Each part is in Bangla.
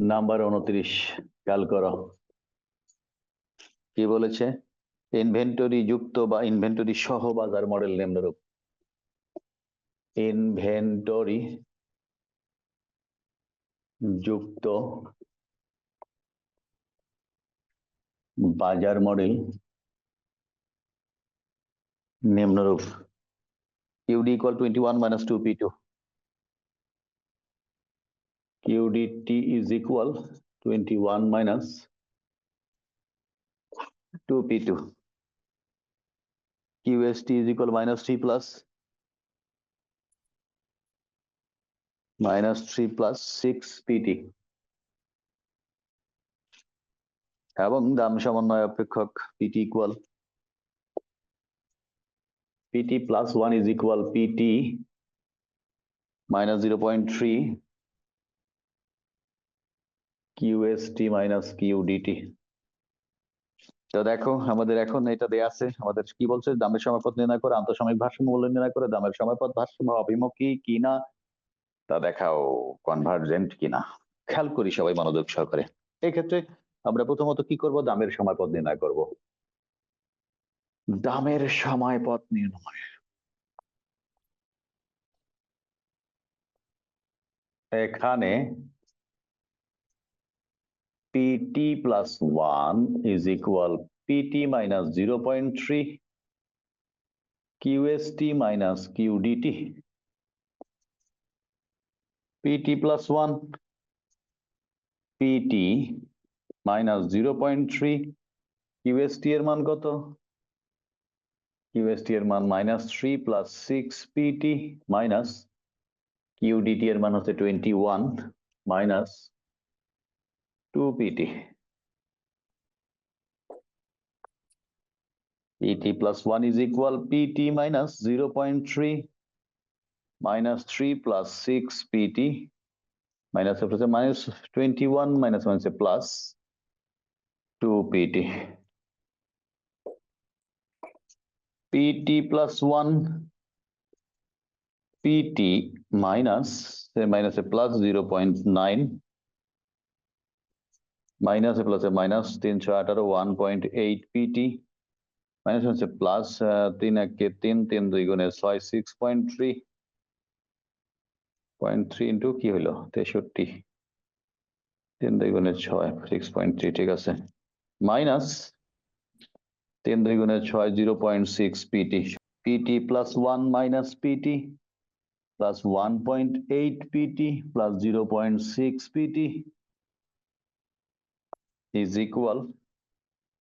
নাম্বার উনত্রিশ, খেয়াল করো। কি বলেছে? ইনভেন্টরি যুক্ত বা ইনভেন্টরি সহ বাজার মডেল নিম্নরূপ ইনভেন্টরি যুক্ত বাজার মডেল নিম্নরূপ QD equal 21 minus 2P2. QDT is equal 21 minus 2P2. QST is equal minus 3 plus minus 3 plus 6PT. এবং দাম সমন্বয় অপেক্ষক PT equal PT plus 1 is equal PT minus 0.3 QST minus QDT. তো দেখো, আমাদের এখন এটা দেয়া আছে, আমাদের কি বলছে? দামের সময়পথ নির্ণয় করে, আন্তঃসাময়িক ভারসাম্য মূল্য নির্ণয় করে, দামের সময়পথ ভারসাম্য, অভিমুখী কিনা তা দেখাও কনভার্জেন্ট কিনা খেয়াল করি সবাই, মনোযোগ সহকারে। এই ক্ষেত্রে আমরা প্রথমত কি করব? দামের সময়পথ নির্ণয় করব। দামের সময়পথ নির্ণয়। এখানে PT plus 1 is equal PT minus 0.3 QST minus QDT. PT plus 1 PT minus 0.3 QST এর মান কত QST এর মান minus 3 plus 6 PT minus QDT এর মান হচ্ছে 21 minus 2 PT. PT plus 1 is equal PT minus 0.3 minus 3 plus 6 PT minus minus 21 minus 1 is plus 2 PT. PT plus 1 PT minus say minus a plus 0.9 minus plus minus তিনশো আঠারো one point eight PT minus হচ্ছে প্লাস তিন একে তিন তিন দুই গুণে ছয় six point three point three into কি হলো? তেষট্টি। তিন দুই গুণে ছয় সিক্স পয়েন্ট থ্রি ঠিক আছে। মাইনাস তিন দুই গুণে ছয় zero point six PT PT plus one minus PT plus one point eight PT plus zero point six PT is equal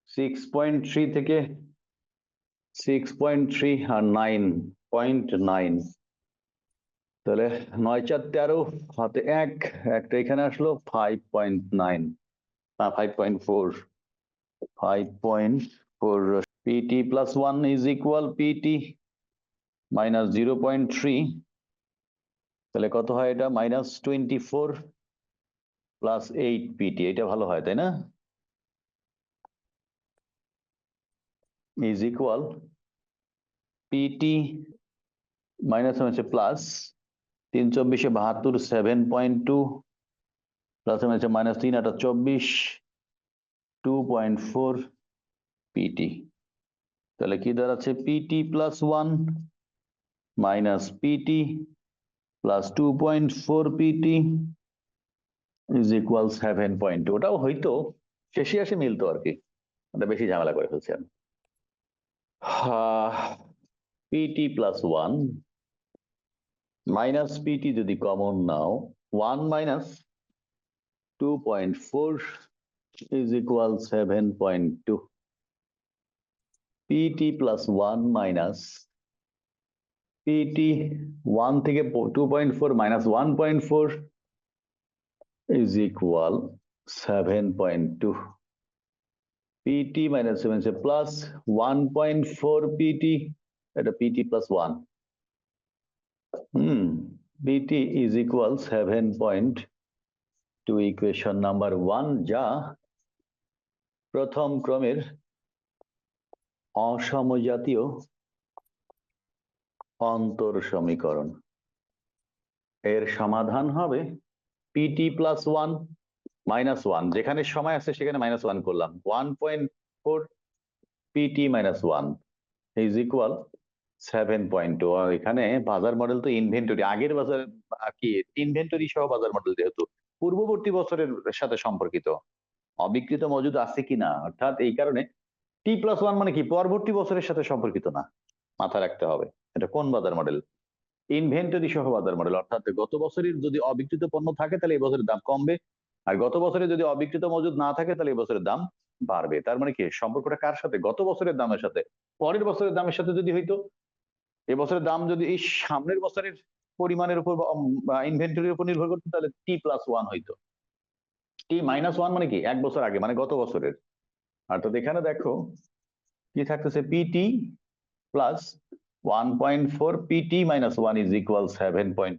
six point three থেকে সিক্স পয়েন্ট থ্রি আর নাইন পয়েন্ট নাইন তাহলে নয় চার তেরো হাতে এক, একটা এখানে আসলো ফাইভ পয়েন্ট নাইন না five point four five point four PT plus one is equal PT minus zero point three তাহলে কত হয় এটা? Minus twenty four plus eight PT এটা ভালো হয়, তাই না? Is equal PT মাইনাস হচ্ছে প্লাস তিন চব্বিশে বাহাত্তর সেভেন পয়েন্ট টু প্লাস হচ্ছে মাইনাস তিন আটা চব্বিশ টু পয়েন্ট ফোর পিটি তাহলে কি দাঁড়াচ্ছে? PT plus one minus PT plus two point four PT is equal seven point two ওটাও হয়তো শেষে আসে মিলতো আর কি। বেশি ঝামেলা করে ফেলছি আমি। PT plus one minus PT যদি common now one minus two point four is equal 7.2. PT plus 1 minus PT 1 থেকে 2.4 minus 1.4 is equal 7.2. PT minus seven say plus one point four PT এটা PT plus one hmm PT is equal seven point two equation number one যা প্রথম ক্রমের অসমজাতীয় অন্তর সমীকরণ। এর সমাধান হবে PT plus one minus one যেখানে সময় আছে, সেখানে মাইনাস ওয়ান করলাম। One point four PT minus one is equal seven point এখানে বাজার মডেল তো ইনভেন্টরি আগের বাজার কি ইনভেন্টরি সহ বাজার মডেল যেহেতু। পূর্ববর্তী বছরের সাথে সম্পর্কিত। অবিকৃত মজুদ আছে কিনা অর্থাৎ এই কারণে টি প্লাস ওয়ান মানে কি? পরবর্তী বছরের সাথে সম্পর্কিত না। মাথা রাখতে হবে। এটা কোন বাজার মডেল ইনভেন্টরি সহ বাজার মডেল অর্থাৎ গত বছরের যদি অবিকৃত পণ্য থাকে, তাহলে এই বছরের দাম কমবে। আর গত বছরে যদি অবিকৃত মজুদ না থাকে, তাহলে এই বছরের দাম বাড়বে। তার মানে কি? সম্পর্কটা কার সাথে? গত বছরের দামের সাথে। পরের বছরের দামের সাথে যদি হইতো এবছরের দাম যদি এই সামনের বছরের পরিমাণের উপর ইনভেন্টরির উপর নির্ভর করতো, তাহলে টি প্লাস ওয়ান হইতো। টি মাইনাস ওয়ান মানে কি? এক বছর আগে মানে গত বছরের। অর্থাৎ এখানে দেখো, কি থাকতেছে? PT plus one point four PT minus one is equal seven point